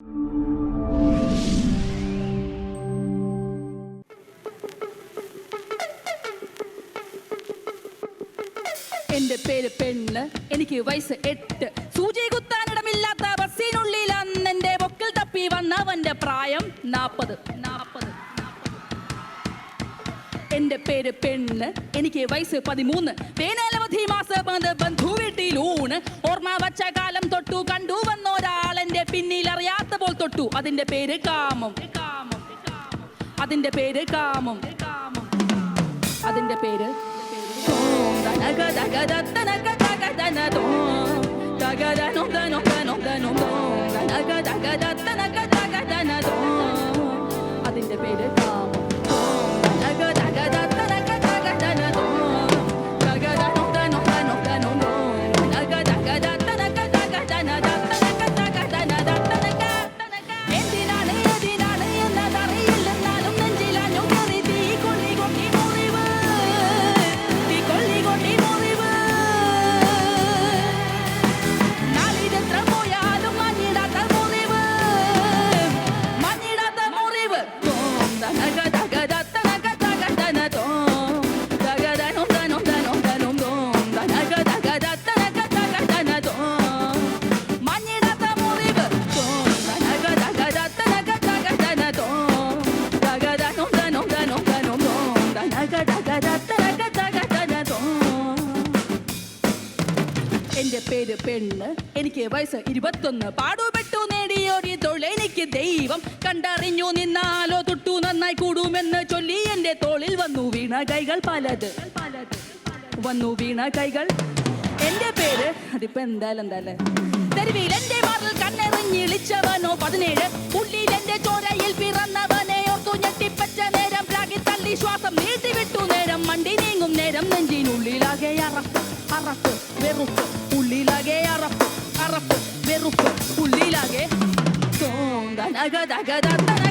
എന്റെ പേര് പെണ്ണ്. എനിക്ക് വയസ്സ് എട്ട്. സൂചി കുത്താനിടമില്ലാത്ത ബസ്സിനുള്ളിൽ അന്ന് എന്റെ പൊക്കിൽ തപ്പി വന്നവന്റെ പ്രായം നാപ്പത്. നാപ്പത്. എന്റെ പേര് പെണ്ണ്. എനിക്ക് വയസ്സ് പതിമൂന്ന്. വേനലവധി മാസം ബന്ധു ബന്ധു വീട്ടിലൂണ്. ഓർമ്മ വച്ച കാലം തൊട്ടു കണ്ടു വന്നൊരാൾ എന്റെ തൊട്ടു അതിന്റെ പേര് കാമം. അതിന്റെ പേര് കാമം. അതിന്റെ പേര് അതിന്റെ പേര് കാമം. തനക തക തന എന്റെ പേര് പെണ്ണ്. എനിക്ക് വയസ്സ് ഇരുപത്തൊന്ന്. പാടുപെട്ടു നേടിയൊരു തൊഴിൽ എനിക്ക് ദൈവം കണ്ടറിഞ്ഞു നിന്നാലോ തൊട്ടു നന്നായി കൂടുമെന്ന് ചൊല്ലി എന്റെ തോളിൽ വന്നു വീണ കൈകൾ പലത്. വന്നു വീണ കൈകൾ. എന്റെ പേര് അതിപ്പോ എന്തായാലും എന്തായാലേ. തെരുവിൽ എന്റെ മാറിൽ കണ്ണെറിഞ്ഞിളിച്ചവനോ പതിനേഴ്. ഉള്ളിൽ എന്റെ ചോരയിൽ പിറന്നവനെ ഓർത്തു ഞെട്ടിപ്പച്ച നേരം. പ്ലാഗി തള്ളി ശ്വാസം നീട്ടിവിട്ടു നേരം. മണ്ടി നീങ്ങും നേരം നെഞ്ചിനുള്ളിലാകെ അറപ്പ് അറപ്പ് വെറുപ്പ്. അറപ്പ് അറപ്പ് വെറുപ്പ് ഉള്ളിലാകെ തോന്തനക തക തന